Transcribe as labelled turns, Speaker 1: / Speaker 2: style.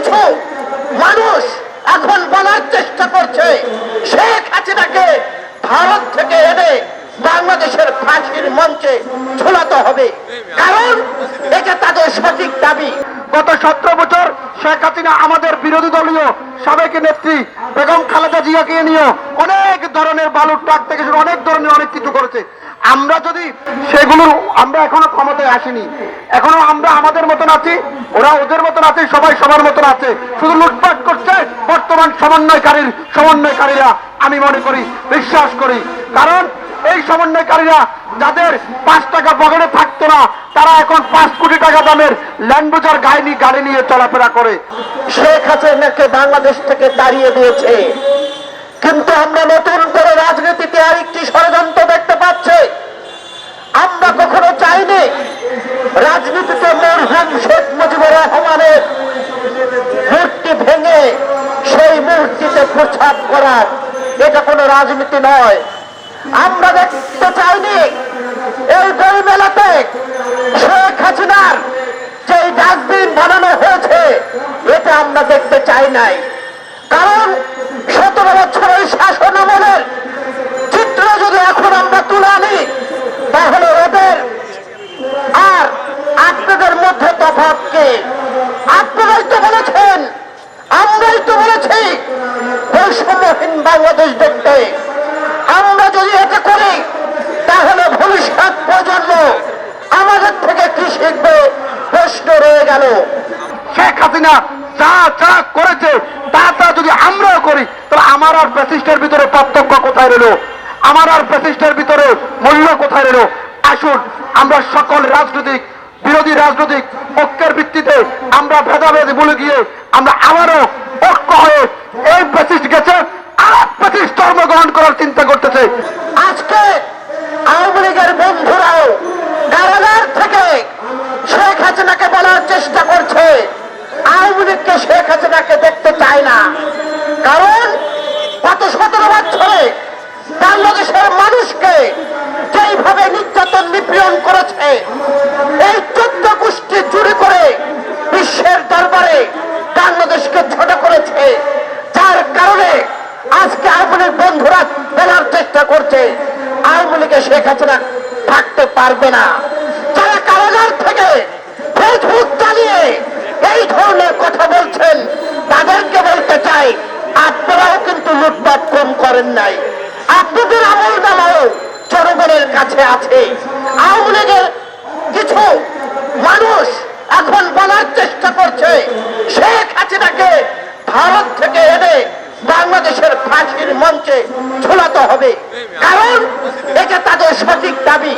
Speaker 1: কিছু মানুষ এখন বলার চেষ্টা করছে। শেখ হাসিনাকে ভারত থেকে এনে বাংলাদেশের ফাঁসির মঞ্চে ঝোলাতে হবে। কারণ এটা তাদের সঠিক দাবি।
Speaker 2: গত সতেরো বছর শেখ হাসিনা আমাদের বিরোধী দলীয় সাবেক নেত্রী বেগম খালেদা জিয়াকে নিয়ে অনেক ধরনের বালুর ট্রাক থেকে শুরু অনেক ধরনের অনেক কিছু করেছে। আমরা যদি সেগুলোর আমরা এখনও ক্ষমতায় আসিনি। এখনও আমরা আমাদের মতন আছি, ওরা ওদের মতন আছে, সবাই সবার মতন আছে। শুধু লুটপাট করছে বর্তমান সমন্বয়কারীর সমন্বয়কারীরা, আমি মনে করি, বিশ্বাস করি। কারণ এই সমন্বয়কারীরা যাদের পাঁচ টাকা পকেটে থাকতো না, তারা এখন পাঁচ কোটি টাকা দামের ল্যান্ডবোজার গাড়ি গাড়ি নিয়ে চলাফেরা করে।
Speaker 1: শেখ হাসিনাকে বাংলাদেশ থেকে তাড়িয়ে দিয়েছে। কিন্তু আমরা নতুন করে রাজনীতিতে আরেকটি ষড়যন্ত্র দেখতে পাচ্ছি। আমরা কখনো চাইনি রাজনীতিতে মরহুম শেখ মুজিবুর রহমানের মূর্তি ভেঙে সেই মূর্তিতে প্রচার করার। এটা কোনো রাজনীতি নয়। আমরা দেখতে চাইনি এই বই মেলাতে শেখ হাসিনার যে ডাস্টবিন বানানো হয়েছে, এটা আমরা দেখতে চাই নাই। কারণ সতেরো বছরের শাসন আমলের চিত্র যদি এখন আমরা তুলে আনি তাহলে ওদের আর আপনাদের মধ্যে তফাৎ কি আপনারাই তো বলেছেন আমরাই তো বলেছি বৈষম্যহীন বাংলাদেশ দেখতে আমরা যদি এটা করি তাহলে ভবিষ্যৎ প্রজন্ম আমাদের থেকে কি শিখবে? প্রশ্ন রয়ে গেল।
Speaker 2: শেখ হাসিনা যা যা করেছে, তা তা যদি আমরাও করি, তাহলে আমার আর প্রতিষ্ঠার ভিতরে পার্থক্য কোথায় রইল? আমার আর প্রতিষ্ঠার ভিতরে মূল্য কোথায় রইল? আসুন, আমরা সকল রাজনৈতিক, বিরোধী রাজনৈতিক ঐক্যের ভিত্তিতে আমরা ভেদাভেদ ভুলে গিয়ে আমরা আবারও ঐক্য হয়ে এই প্রতিষ্ঠ গেছে আর প্রতিষ্ঠ ধর্মগ্রহণ করার চিন্তা করতেছে।
Speaker 1: বন্ধুরা বলার চেষ্টা করছে। আওয়ামী লীগে শেখ হাসিনা থাকতে পারবে না। যারা কারাগার থেকে ফেসবুক চালিয়ে এই ধরনের কথা বলছেন, তাদেরকে বলতে চাই, আপনারাও কিন্তু লুটপাট কম করেন নাই। আপনাদের আমল নামাও জনগণের কাছে আছে। আওয়ামী লীগের কিছু মানুষ এখন বলার চেষ্টা করছে, শেখ হাসিনাকে ভারত থেকে এনে বাংলাদেশের ফাঁসির মঞ্চে ঝোলাতে হবে। কারণ এটা তাদের সঠিক দাবি।